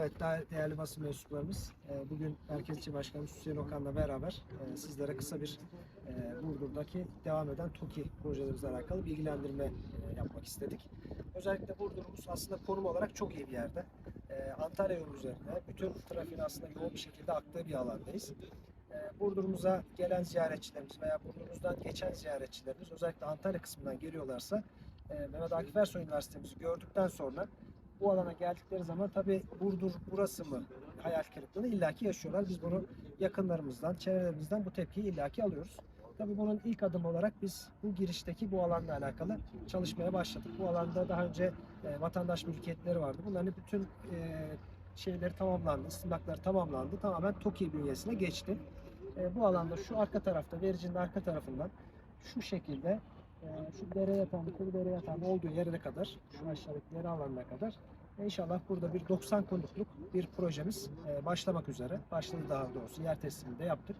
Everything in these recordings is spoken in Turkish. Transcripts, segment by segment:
Evet değerli basın mensuplarımız e, bugün Merkez İlçe Başkanımız Hüseyin Okan'la beraber e, sizlere kısa bir e, Burdur'daki devam eden TOKİ projelerimizle alakalı bilgilendirme yapmak istedik. Özellikle Burdur'umuz aslında konum olarak çok iyi bir yerde. Antalya yolu üzerinde bütün trafiğin aslında yoğun bir şekilde aktığı bir alandayız. Burdur'umuza gelen ziyaretçilerimiz veya Burdur'umuzdan geçen ziyaretçilerimiz özellikle Antalya kısmından geliyorlarsa Mehmet Akif Ersoy Üniversitemizi gördükten sonra bu alana geldikleri zaman tabi Burdur burası mı hayal kırıklığını illaki yaşıyorlar. Biz bunu yakınlarımızdan, çevrelerimizden bu tepkiyi illaki alıyoruz. Tabi bunun ilk adım olarak biz bu girişteki bu alanla alakalı çalışmaya başladık. Bu alanda daha önce e, vatandaş mülkiyetleri vardı. Bunların bütün e, şeyleri tamamlandı, istimlakları tamamlandı. Tamamen TOKİ bünyesine geçti. E, bu alanda şu arka tarafta, vericinin arka tarafından şu şekilde şu dere yatağının, kuru dere yatağının olduğu yere kadar, şu aşağıdaki dere alanına kadar e, İnşallah burada bir 90 konutluk bir projemiz e, başlamak üzere. Başladı daha doğrusu yer teslimini de yaptık.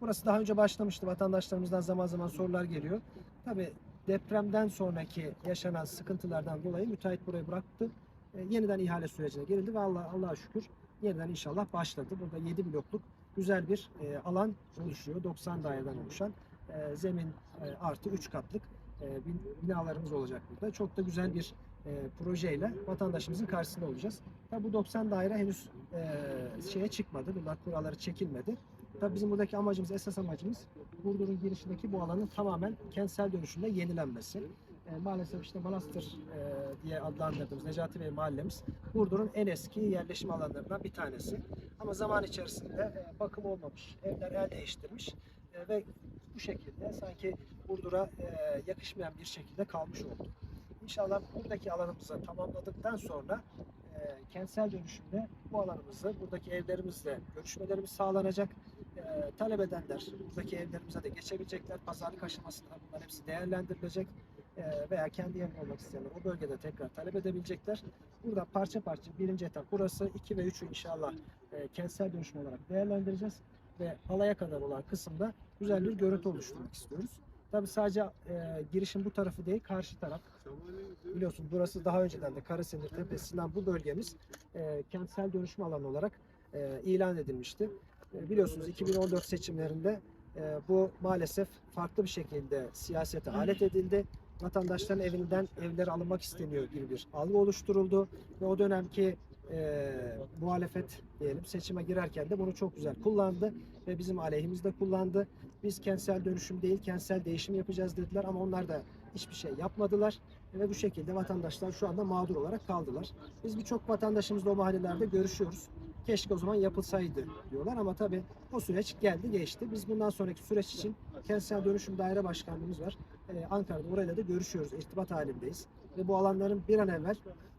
Burası daha önce başlamıştı. Vatandaşlarımızdan zaman zaman sorular geliyor. Tabi depremden sonraki yaşanan sıkıntılardan dolayı müteahhit burayı bıraktı. E, yeniden ihale sürecine girildi ve Allah Allah'a şükür yeniden inşallah başladı. Burada 7 blokluk güzel bir e, alan oluşuyor. 90 daireden oluşan e, zemin e, artı 3 katlık e, bin- binalarımız olacak burada. Çok da güzel bir e, projeyle vatandaşımızın karşısında olacağız. Tabi bu 90 daire henüz e, şeye çıkmadı. Bunlar kuralları çekilmedi. Tabi bizim buradaki amacımız, esas amacımız Burdur'un girişindeki bu alanın tamamen kentsel dönüşümle yenilenmesi. E, maalesef işte Manastır diye adlandırdığımız Necati Bey mahallemiz Burdur'un en eski yerleşim alanlarından bir tanesi. Ama zaman içerisinde bakım olmamış, evler el değiştirmiş ve şekilde sanki Burdur'a e, yakışmayan bir şekilde kalmış oldu. İnşallah buradaki alanımızı tamamladıktan sonra e, kentsel dönüşümde bu alanımızı, buradaki evlerimizle görüşmelerimiz sağlanacak. E, talep edenler buradaki evlerimize de geçebilecekler. Pazarlık aşamasında bunlar hepsi değerlendirilecek. E, veya kendi yerinde olmak isteyenler o bölgede tekrar talep edebilecekler. Burada parça parça birinci etap burası, 2 ve 3'ü inşallah e, kentsel dönüşüm olarak değerlendireceğiz. Ve alaya kadar olan kısımda güzel bir görüntü oluşturmak istiyoruz. Tabii sadece e, girişin bu tarafı değil, karşı taraf. Biliyorsun burası daha önceden de Karasenir Tepesi'nden bu bölgemiz e, kentsel dönüşüm alanı olarak e, ilan edilmişti. E, biliyorsunuz 2014 seçimlerinde e, bu maalesef farklı bir şekilde siyasete alet edildi. Vatandaşların evinden evleri alınmak isteniyor gibi bir algı oluşturuldu ve o dönemki e, muhalefet diyelim seçime girerken de bunu çok güzel kullandı ve bizim aleyhimizde kullandı. Biz kentsel dönüşüm değil kentsel değişim yapacağız dediler ama onlar da hiçbir şey yapmadılar ve bu şekilde vatandaşlar şu anda mağdur olarak kaldılar. Biz birçok vatandaşımızla o mahallelerde görüşüyoruz. Keşke o zaman yapılsaydı diyorlar ama tabii o süreç geldi geçti. Biz bundan sonraki süreç için kentsel dönüşüm daire başkanlığımız var. Ee, Ankara'da orayla da görüşüyoruz, irtibat halindeyiz. Ve bu alanların bir an evvel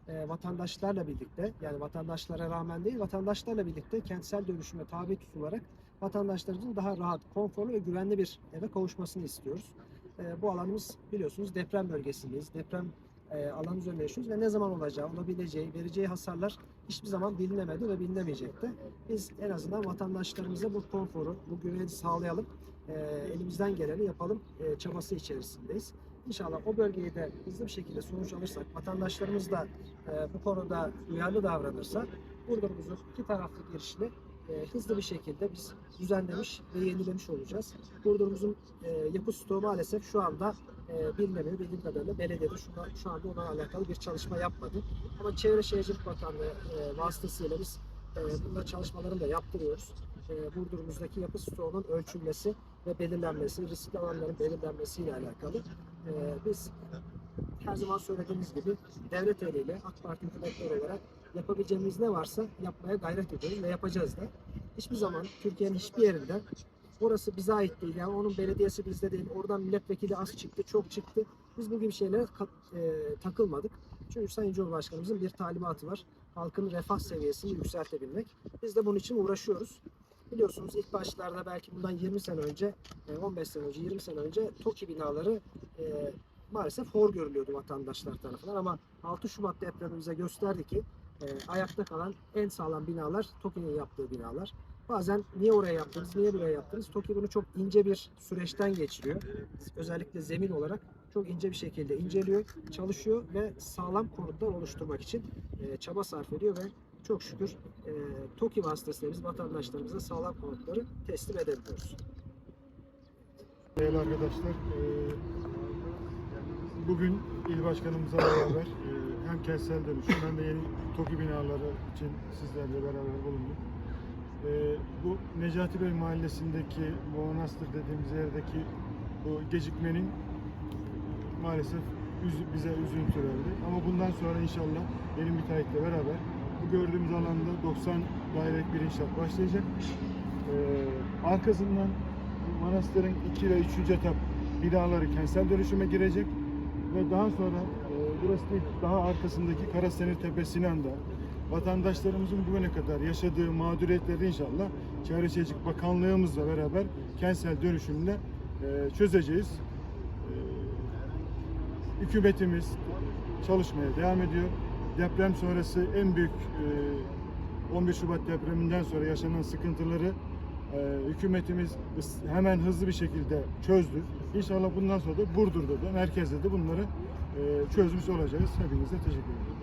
e, vatandaşlarla birlikte yani vatandaşlara rağmen değil vatandaşlarla birlikte kentsel dönüşüme tabi tutularak vatandaşlarımızın daha rahat, konforlu ve güvenli bir eve kavuşmasını istiyoruz. E, bu alanımız biliyorsunuz deprem bölgesindeyiz. Deprem e, alan üzerinde yaşıyoruz ve ne zaman olacağı, olabileceği, vereceği hasarlar hiçbir zaman bilinemedi ve bilinemeyecekti. Biz en azından vatandaşlarımıza bu konforu, bu güveni sağlayalım, e, elimizden geleni yapalım e, çabası içerisindeyiz. İnşallah o bölgeyi de hızlı bir şekilde sonuç alırsak, vatandaşlarımız da e, bu konuda duyarlı davranırsa, Burdur'umuzun iki taraflı girişini e, hızlı bir şekilde biz düzenlemiş ve yenilemiş olacağız. Burdur'umuzun e, yapı stoğu maalesef şu anda e, bilinemiyor. Bildiğim kadarıyla belediyede şu, şu anda onunla alakalı bir çalışma yapmadı. Ama Çevre Şehircilik Bakanlığı e, vasıtasıyla biz bunda çalışmalarını da yaptırıyoruz. E, Burdur'umuzdaki yapı stoğunun ölçülmesi ve belirlenmesi, riskli alanların belirlenmesiyle alakalı. E, biz her zaman söylediğimiz gibi devlet eliyle AK Parti hükümetleri olarak yapabileceğimiz ne varsa yapmaya gayret ediyoruz ve yapacağız da. Hiçbir zaman Türkiye'nin hiçbir yerinde orası bize ait değil. Yani onun belediyesi bizde değil. Oradan milletvekili az çıktı, çok çıktı. Biz bu gibi şeylere e, takılmadık. Çünkü Sayın Cumhurbaşkanımızın bir talimatı var. Halkın refah seviyesini yükseltebilmek. Biz de bunun için uğraşıyoruz. Biliyorsunuz ilk başlarda belki bundan 20 sene önce, e, 15 sene önce, 20 sene önce TOKİ binaları e, maalesef hor görülüyordu vatandaşlar tarafından ama 6 Şubat depremi bize gösterdi ki e, ayakta kalan en sağlam binalar TOKİ'nin yaptığı binalar. Bazen niye oraya yaptınız, niye buraya yaptınız? TOKİ bunu çok ince bir süreçten geçiriyor. Özellikle zemin olarak çok ince bir şekilde inceliyor, çalışıyor ve sağlam konutlar oluşturmak için e, çaba sarf ediyor ve çok şükür e, TOKİ vasıtasıyla biz vatandaşlarımıza sağlam konutları teslim edebiliyoruz. Değerli arkadaşlar, e, bugün il başkanımıza beraber e, hem kentsel dönüşüm hem de yeni TOKİ binaları için sizlerle beraber bulunduk. E, Bu Necati Bey mahallesindeki Monastır dediğimiz yerdeki bu gecikmenin maalesef bize üzüntü verdi. Ama bundan sonra inşallah yeni müteahhitle beraber bu gördüğümüz alanda 90 dairelik bir inşaat başlayacak. Ee, arkasından manastırın 2 ve 3. etap binaları kentsel dönüşüme girecek ve daha sonra e, burası değil daha arkasındaki Karasenir Tepe Sinan'da vatandaşlarımızın bugüne kadar yaşadığı mağduriyetleri inşallah Çevre Bakanlığımızla beraber kentsel dönüşümle e, çözeceğiz. E, hükümetimiz çalışmaya devam ediyor. Deprem sonrası en büyük e, 11 Şubat depreminden sonra yaşanan sıkıntıları e, hükümetimiz hemen hızlı bir şekilde çözdü. İnşallah bundan sonra da Burdur'da da merkezde de bunları e, çözmüş olacağız. Hepinize teşekkür ederim.